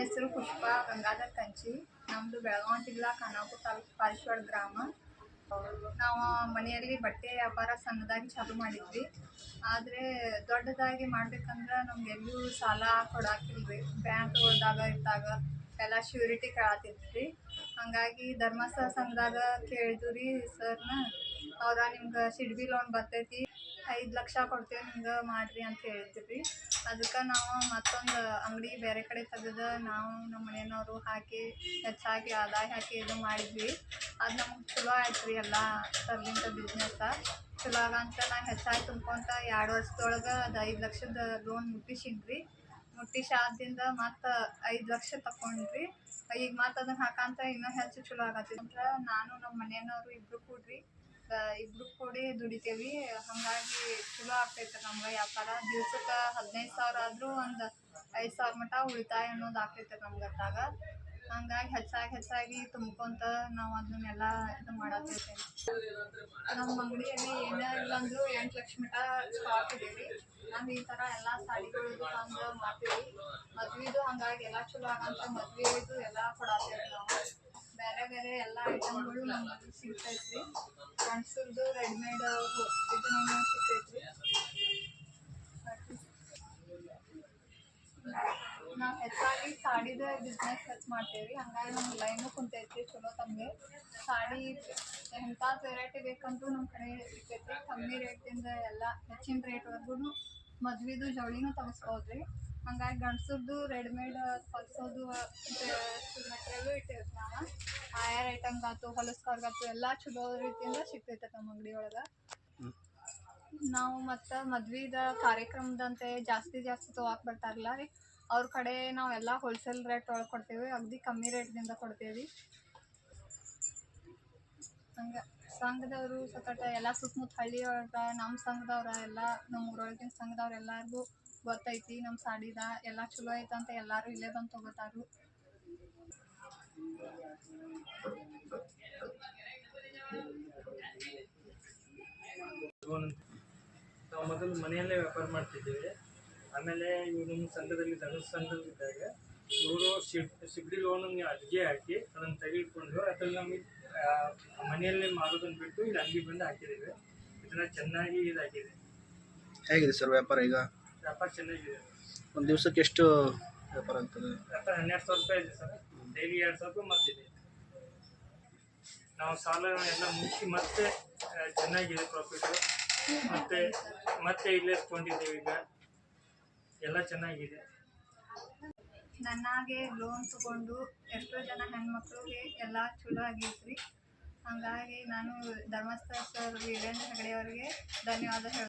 ಹೆಸರು ಪುಷ್ಪ ಗಂಗಾಧರ್ ಕಂಚಿ. ನಮ್ಮದು ಬೆಳಗಾವಿ ಜಿಲ್ಲಾ ಖಾನಾಪುರ ತಾಲೂಕು ಪಾರಿಶ್ವಾಡ ಗ್ರಾಮ. ನಾವು ಮನೆಯಲ್ಲಿ ಬಟ್ಟೆ ವ್ಯಾಪಾರ ಸಣ್ಣದಾಗಿ ಚಾಲು ಮಾಡಿದ್ವಿ. ಆದರೆ ದೊಡ್ಡದಾಗಿ ಮಾಡ್ಬೇಕಂದ್ರೆ ನಮ್ಗೆ ಎಲ್ಲೂ ಸಾಲ ಕೊಡಾಕಿಲ್ರಿ. ಬ್ಯಾಂಕ್ಗಳ್ದಾಗ ಇದ್ದಾಗ ಎಲ್ಲ ಶ್ಯೂರಿಟಿ ಕೇಳತ್ತಿದ್ರಿ ಹಾಗಾಗಿ ಧರ್ಮಸ್ಥಳ ಸಂಘದಾಗ ಕೇಳಿದ್ವಿ ರೀ, ಸರ್ನ ಹೌದಾ ನಿಮ್ಗೆ ಸಿಡ್ಬಿ ಲೋನ್ ಬರ್ತೈತಿ? ಐದು ಲಕ್ಷ ಕೊಡ್ತೇವೆ ನಿಮ್ಗೆ ಮಾಡಿರಿ ಅಂತ ಹೇಳಿದ್ರಿ ಅದಕ್ಕೆ ನಾವು ಮತ್ತೊಂದು ಅಂಗಡಿ ಬೇರೆ ಕಡೆ ತೆಗೆದು ನಾವು ನಮ್ಮ ಮನೆಯವರು ಹಾಕಿ, ಹೆಚ್ಚಾಗಿ ಆದಾಯ ಹಾಕಿ ಇದು ಮಾಡಿದ್ವಿ. ಅದು ನಮ್ಗೆ ಚಲೋ ಆಯ್ತು ರೀ ಎಲ್ಲ ಸರ್ಲಿಂದ ಬಿಸ್ನೆಸ್ಸ ಚಲೋ ಆಗಂತ ನಾ ಹೆಚ್ಚಾಗಿ ತುಂಬ್ಕೊಂತ ಎರಡು ವರ್ಷದೊಳಗೆ ಅದು ಐದು ಲಕ್ಷದ ಲೋನ್ ಮುಟ್ಟಿಸಿನ್ರಿ ಮುಟ್ಟಿಸಿ ಆದಿಂದ ಮತ್ತು ಐದು ಲಕ್ಷ ತಗೊಂಡ್ರಿ ಈಗ ಮತ್ತು ಅದನ್ನ ಹಾಕಂತ ಇನ್ನೂ ಹೆಚ್ಚು ಚಲೋ ಆಗತ್ತಿಲ್ಲ ಅಂದ್ರೆ ನಾನು ನಮ್ಮ ಮನೆಯವರು ಇಬ್ಬರು ಕೂಡ್ರಿ ಇಬ್ರು ಕೂಡಿ ದುಡಿತೇವಿ. ಹಾಗಾಗಿ ಚಲೋ ಆಗ್ತೈತೆ ನಮ್ಗೆ ವ್ಯಾಪಾರ. ದಿವ್ಸಕ್ಕೆ ಹದಿನೈದು ಸಾವಿರ ಆದರೂ ಒಂದು ಐದು ಸಾವಿರ ಮಟ ಉಳಿತಾಯ ಅನ್ನೋದು ಆಗ್ತೈತೆ ನಮ್ಗೆ ಅದ್ರಾಗ ಹಂಗಾಗಿ ಹೆಚ್ಚಾಗಿ ಹೆಚ್ಚಾಗಿ ತುಂಬ್ಕೊಂತ ನಾವು ಅದನ್ನೆಲ್ಲ ಇದು ಮಾಡತ್ತೈತೆ ನಮ್ಮ ಅಂಗಡಿಯಲ್ಲಿ ಏನೇ ಇಲ್ಲ ಅಂದರೂ ಎಂಟು ಲಕ್ಷ ಮಟ ಸ್ಟಾಕ್ ಇದೆ ರೀ ನಾವು ಈ ಥರ ಎಲ್ಲ ಸಾಡಿಗಳು ತಂದು ಮಾಡ್ತೀವಿ ಮದ್ವೆದು ಹಂಗಾಗಿ ಎಲ್ಲ ಚಲೋ ಆಗಂತ ಮದ್ವೆದು ಎಲ್ಲ ಕೊಡತ್ತೇವೆ ನಾವು. ಎಲ್ಲ ಐಟಮ್ಗಳು ನಮ್ಮಲ್ಲಿ ಸಿಗ್ತೈತ್ರಿ. ಗಂಡಸರ್ದು ರೆಡಿಮೇಡ್ ಇದು ನಮಗೆ ಸಿಗ್ತೈತ್ರಿ. ನಾವು ಹೆಚ್ಚಾಗಿ ಸಾಡಿದ ಬಿಸ್ನೆಸ್ ಹೆಚ್ಚು ಮಾಡ್ತೇವೆ ಹಂಗಾಗಿ ನಮ್ಗೆ ಲೈನು ಕುಂತೈತಿ ಚಲೋ ತಮಗೆ. ಸಾಡಿ ಎಂಥದ್ದು ವೆರೈಟಿ ಬೇಕಂತೂ ನಮ್ಮ ಕಡೆ ಸಿಗ್ತೈತಿ ಕಮ್ಮಿ ರೇಟಿಂದ ಎಲ್ಲ ಹೆಚ್ಚಿನ ರೇಟ್ವರೆಗೂ ಮದ್ವೆದು ಜವಳಿನೂ ತಗಸ್ಬೋದು ರೀ ಹಂಗಾಗಿ ಗಂಡಸರ್ದು ರೆಡಿಮೇಡ್ ಹೊಲಿಸೋದು ಮೆಟೀರಿಯಲು ಇಟ್ಟಿರ್ತೀವಿ ನಾವು ಆಯರ್ ಐಟಮ್ಗಾತು ಹೊಲಸ್ಕಾರ್ಗಾತು ಎಲ್ಲ ಚಲೋ ರೀತಿಯಿಂದ ಸಿಗ್ತೈತೆ ನಮ್ಮ ಅಂಗಡಿ ಒಳಗೆ. ನಾವು ಮತ್ತು ಮದ್ವೆದ ಕಾರ್ಯಕ್ರಮದಂತೆ ಜಾಸ್ತಿ ಜಾಸ್ತಿ ತೊಗೊಳಕ್ಕೆ ಬರ್ತಾರಲ್ಲ ರೀ. ಅವ್ರ ಕಡೆ ನಾವು ಎಲ್ಲ ಹೋಲ್ಸೇಲ್ ರೇಟ್ ಒಳಗೆ ಕೊಡ್ತೀವಿ ಅಗದಿ ಕಮ್ಮಿ ರೇಟ್ದಿಂದ ಕೊಡ್ತೀವಿ. ಹಂಗೆ ಸಂಘದವರು ಸತಟ ಎಲ್ಲ ಸುತ್ತಮುತ್ತ ಹಳ್ಳಿ ಒಳಗೆ ನಮ್ಮ ಸಂಘದವ್ರ ಎಲ್ಲ ನಮ್ಮ ಊರೊಳಗಿನ ಸಂಘದವ್ರು ಎಲ್ಲರಿಗೂ ಗೊತ್ತೈತಿ ನಮ್ಮ ಸಾಡಿದ ಎಲ್ಲ ಚಲೋ ಐತಂತ ಎಲ್ಲರೂ ಇಲ್ಲೇ ಬಂದು ತಗೋತಾರು. ನಾವು ಮೊದಲು ಮನೆಯಲ್ಲೇ ವ್ಯಾಪಾರ ಮಾಡ್ತಿದ್ದೇವೆ. ಆಮೇಲೆ ಇವರು ನಮ್ಮ ಸಂಘದಲ್ಲಿ ಧನುಷ್ ಸಂಘದಲ್ಲಿದ್ದಾಗ ಇವರು ಸಿಗಡಿ ಲೋನಿಗೆ ಅರ್ಜಿ ಹಾಕಿ ಅದನ್ನು ತೆಗೆದುಕೊಂಡು ಅದ್ರಲ್ಲಿ ನಮಗೆ ಮನೆಯಲ್ಲೇ ಮಾರೋದನ್ನು ಬಿಟ್ಟು ಇಲ್ಲಿ ಅಂಗಡಿ ಬಂದು ಹಾಕಿದ್ದೇವೆ. ಇದನ್ನ ಚೆನ್ನಾಗಿ ಇದಾಗಿದೆ. ಹೇಗಿದೆ ಸರ್ ವ್ಯಾಪಾರ ಈಗ? ವ್ಯಾಪಾರ ಚೆನ್ನಾಗಿದೆ. ಒಂದು ದಿವಸಕ್ಕೆ ಎಷ್ಟು ವ್ಯಾಪಾರ ಆಗ್ತದೆ? ವ್ಯಾಪಾರ ಹನ್ನೆರಡು ಸಾವಿರ ರೂಪಾಯಿ ಇದೆ ಸರ್. ಡೈಲಿ ಎರಡು ಸಾವಿರ ರೂಪಾಯಿ ಮತ್ತಿದೆ ನಾವು ಸಾಲ ಎಲ್ಲ ಮುಗಿಸಿ ಮತ್ತೆ ಚೆನ್ನಾಗಿದೆ ಪ್ರಾಫಿಟು ಮತ್ತೆ ಮತ್ತೆ ಇಲ್ಲೇ ತಗೊಂಡಿದ್ದೇವೆ ಈಗ. ಎಲ್ಲ ಚೆನ್ನಾಗಿದೆ. ನನ್ನಾಗೆ ಲೋನ್ ತಗೊಂಡು ಎಷ್ಟೋ ಜನ ಹೆಣ್ಮಕ್ಳಿಗೆ ಎಲ್ಲ ಚಲೋ ಆಗೈತ್ರಿ. ಹಾಗಾಗಿ ನಾನು ಧರ್ಮಸ್ಥಳ ಸರ್ ವೀರೇಂದ್ರ ಹೆಗಡೆ ಅವರಿಗೆ ಧನ್ಯವಾದ ಹೇಳ್ತೀನಿ.